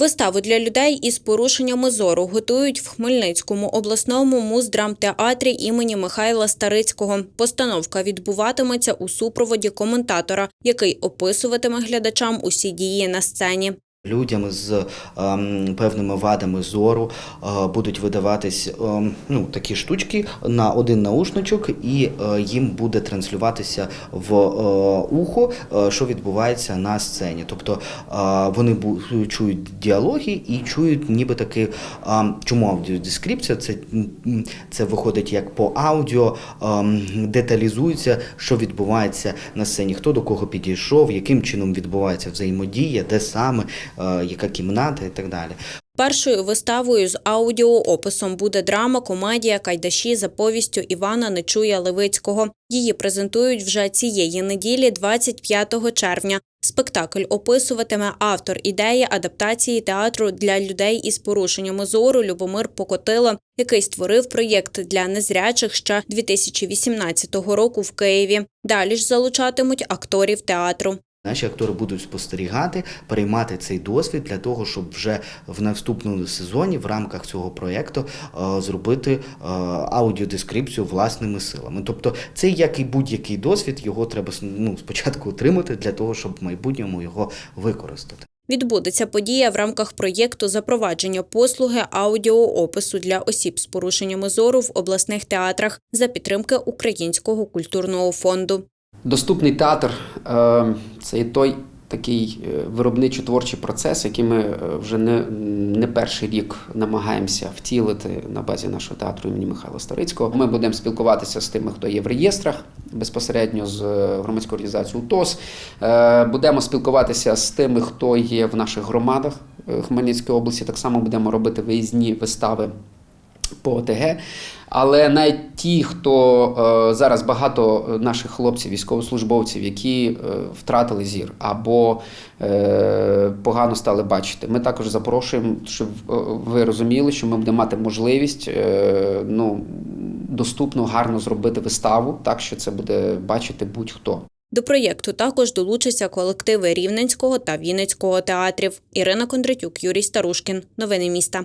Виставу для людей із порушеннями зору готують в Хмельницькому обласному муздрамтеатрі імені Михайла Старицького. Постановка відбуватиметься у супроводі коментатора, який описуватиме глядачам усі дії на сцені. Людям з ем, певними вадами зору е, будуть видаватись ем, ну, такі штучки на один наушничок, і е, їм буде транслюватися в е, ухо, е, що відбувається на сцені. Тобто е, вони чують діалоги і чують ніби таки, ем, чому аудіодескрипція, це, це виходить як по аудіо, ем, деталізується, що відбувається на сцені, хто до кого підійшов, яким чином відбувається взаємодія, де саме, е, яка кімната і так далі. Першою виставою з аудіоописом буде драма, комедія Кайдаші за повістю Івана Нечуя Левицького. Її презентують вже цієї неділі, 25 червня. Спектакль описуватиме автор ідеї адаптації театру для людей із порушеннями зору Любомир Покотило, який створив проєкт для незрячих ще 2018 року в Києві. Далі ж залучатимуть акторів театру. Наші актори будуть спостерігати, переймати цей досвід для того, щоб вже в наступному сезоні в рамках цього проєкту е, зробити е, аудіодескрипцію власними силами. Тобто, це як і будь-який досвід, його треба ну, спочатку отримати для того, щоб в майбутньому його використати. Відбудеться подія в рамках проєкту запровадження послуги аудіоопису для осіб з порушеннями зору в обласних театрах за підтримки Українського культурного фонду. Доступний театр е, це і той такий е, виробничо-творчий процес, який ми е, вже не, не перший рік намагаємося втілити на базі нашого театру імені Михайла Старицького. Ми будемо спілкуватися з тими, хто є в реєстрах безпосередньо з громадською організацією УТОС. Будемо спілкуватися з тими, хто є в наших громадах Хмельницької області. Так само будемо робити виїзні вистави по ОТГ. Але навіть ті, хто е, зараз багато наших хлопців, військовослужбовців, які е, втратили зір або е, погано стали бачити, ми також запрошуємо, щоб е, ви розуміли, що ми будемо мати можливість е, ну, доступно, гарно зробити виставу, так що це буде бачити будь-хто. До проєкту також долучаться колективи Рівненського та Вінницького театрів. Ірина Кондратюк, Юрій Старушкін. Новини міста.